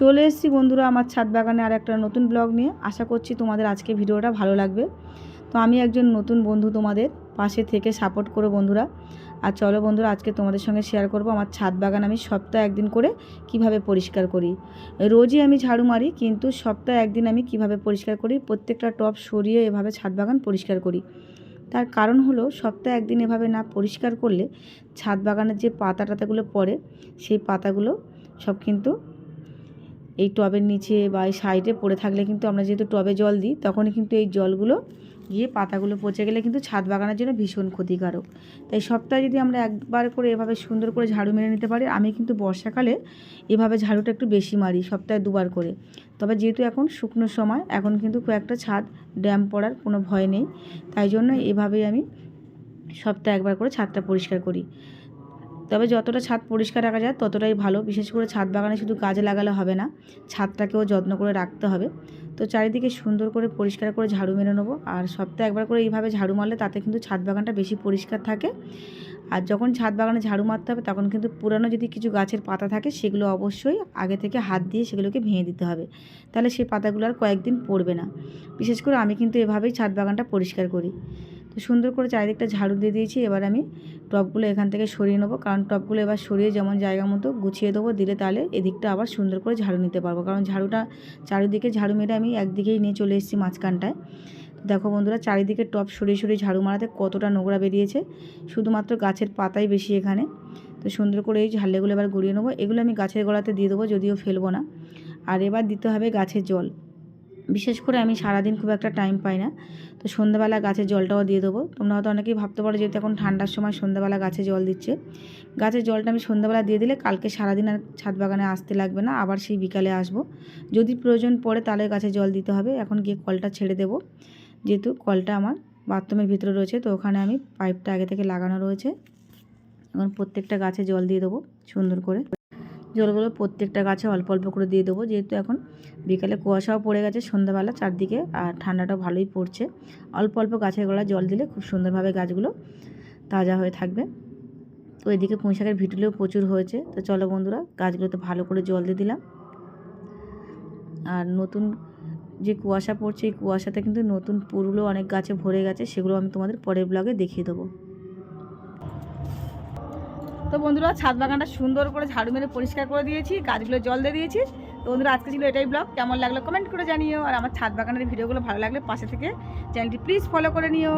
চলে এসেছি বন্ধুরা আমার ছাদ বাগানে আর একটা নতুন ব্লগ নিয়ে। আশা করছি তোমাদের আজকে ভিডিওটা ভালো লাগবে। তো আমি একজন নতুন বন্ধু তোমাদের পাশে থেকে সাপোর্ট করো বন্ধুরা। আর চলো বন্ধুরা, আজকে তোমাদের সঙ্গে শেয়ার করব আমার ছাদ বাগান আমি সপ্তাহে একদিন করে কীভাবে পরিষ্কার করি। রোজই আমি ঝাড়ু মারি, কিন্তু সপ্তাহে একদিন আমি কীভাবে পরিষ্কার করি, প্রত্যেকটা টপ সরিয়ে এভাবে ছাদ বাগান পরিষ্কার করি। তার কারণ হলো, সপ্তাহে একদিন এভাবে না পরিষ্কার করলে ছাদ বাগানের যে পাতা টাতাগুলো পড়ে, সেই পাতাগুলো সব কিন্তু এই টবের নিচে বা এই সাইডে পড়ে থাকলে কিন্তু আমরা যেহেতু টবে জল দিই, তখনই কিন্তু এই জলগুলো গিয়ে পাতাগুলো পচে গেলে কিন্তু ছাদ বাগানের জন্য ভীষণ ক্ষতিকারক। তাই সপ্তাহে যদি আমরা একবার করে এভাবে সুন্দর করে ঝাড়ু মেরে নিতে পারি, আমি কিন্তু বর্ষাকালে এভাবে ঝাড়ুটা একটু বেশি মারি সপ্তাহে দুবার করে। তবে যেহেতু এখন শুকনো সময়, এখন কিন্তু একটা ছাদ ড্যাম পড়ার কোনো ভয় নেই। তাই জন্য এভাবেই আমি সপ্তাহে একবার করে ছাদটা পরিষ্কার করি। তবে যতটা ছাদ পরিষ্কার রাখা যায় ততটাই ভালো। বিশেষ করে ছাদ বাগানে শুধু কাজে লাগালে হবে না, ছাদটাকেও যত্ন করে রাখতে হবে। তো চারিদিকে সুন্দর করে পরিষ্কার করে ঝাড়ু মেরে নেব। আর সপ্তাহে একবার করে এইভাবে ঝাড়ু মারলে তাতে কিন্তু ছাদ বাগানটা বেশি পরিষ্কার থাকে। আর যখন ছাদ বাগানে ঝাড়ু মারতে হবে তখন কিন্তু পুরানো যদি কিছু গাছের পাতা থাকে সেগুলো অবশ্যই আগে থেকে হাত দিয়ে সেগুলোকে ভেঙে দিতে হবে। তাহলে সেই পাতাগুলো আর কয়েকদিন পড়বে না। বিশেষ করে আমি কিন্তু এভাবেই ছাদ বাগানটা পরিষ্কার করি। তো সুন্দর করে চারিদিকটা ঝাড়ু দিয়ে দিয়েছি, এবার আমি টবগুলো এখান থেকে সরিয়ে নেব। কারণ টবগুলো এবার সরিয়ে যেমন জায়গা মতো গুছিয়ে দেবো, দিলে তাহলে এদিকটা আবার সুন্দর করে ঝাড়ু নিতে পারব। কারণ ঝাড়ুটা চারিদিকে ঝাড়ু মেরে আমি একদিকেই নিয়ে চলে এসেছি মাঝখানটায়। দেখো বন্ধুরা, চারিদিকে টব সরিয়ে সরিয়ে ঝাড়ু মারাতে কতটা নোংরা বেরিয়েছে, শুধুমাত্র গাছের পাতাই বেশি এখানে। তো সুন্দর করে এই ঝালেগুলো এবার গড়িয়ে নেব। এগুলো আমি গাছের গোড়াতে দিয়ে দেবো, যদিও ফেলব না। আর এবার দিতে হবে গাছের জল। বিশেষ করে আমি সারাদিন খুব একটা টাইম পাই না। তো সন্ধ্যাবেলা গাছের জলটাও দিয়ে দেবো। তোমরা হয়তো অনেকেই ভাবতে পারো যেহেতু এখন ঠান্ডার সময় সন্ধ্যাবেলা গাছে জল দিচ্ছে। গাছের জলটা আমি সন্ধ্যাবেলা দিয়ে দিলে কালকে সারাদিন আর ছাদ বাগানে আসতে লাগবে না, আবার সেই বিকালে আসব। যদি প্রয়োজন পড়ে তাহলে গাছে জল দিতে হবে। এখন গিয়ে কলটা ছেড়ে দেবো। যেহেতু কলটা আমার বাথরুমের ভিতরে রয়েছে, তো ওখানে আমি পাইপটা আগে থেকে লাগানো রয়েছে। এখন প্রত্যেকটা গাছে জল দিয়ে দেবো সুন্দর করে। জলগুলো প্রত্যেকটা গাছে অল্প অল্প করে দিয়ে দেবো। যেহেতু এখন বিকালে কুয়াশাও পড়ে গেছে সন্ধ্যাবেলা চারদিকে, আর ঠান্ডাটা ভালোই পড়ছে। অল্প অল্প গাছের গোড়ায় জল দিলে খুব সুন্দরভাবে গাছগুলো তাজা হয়ে থাকবে। তো এদিকে পুঁই শাকের ভিটুলেও প্রচুর হয়েছে। তো চলো বন্ধুরা, গাছগুলোতে ভালো করে জল দিয়ে দিলাম। আর নতুন যে কুয়াশা পড়ছে, এই কুয়াশাতে কিন্তু নতুন পুরুলো অনেক গাছে ভরে গেছে, সেগুলো আমি তোমাদের পরের ব্লগে দেখিয়ে দেবো। তো বন্ধুরা, ছাদ বাগানটা সুন্দর করে ঝাড়ু মেরে পরিষ্কার করে দিয়েছি, গাছগুলো জল দিয়ে দিয়েছি। তো বন্ধুরা, আজকে ছিল এটাই ব্লগ কেমন লাগল কমেন্ট করে জানিও। আর আমার ছাদ বাগানের ভিডিওগুলো ভালো লাগলে পাশে থেকে চ্যানেলটি প্লিজ ফলো করে নিও।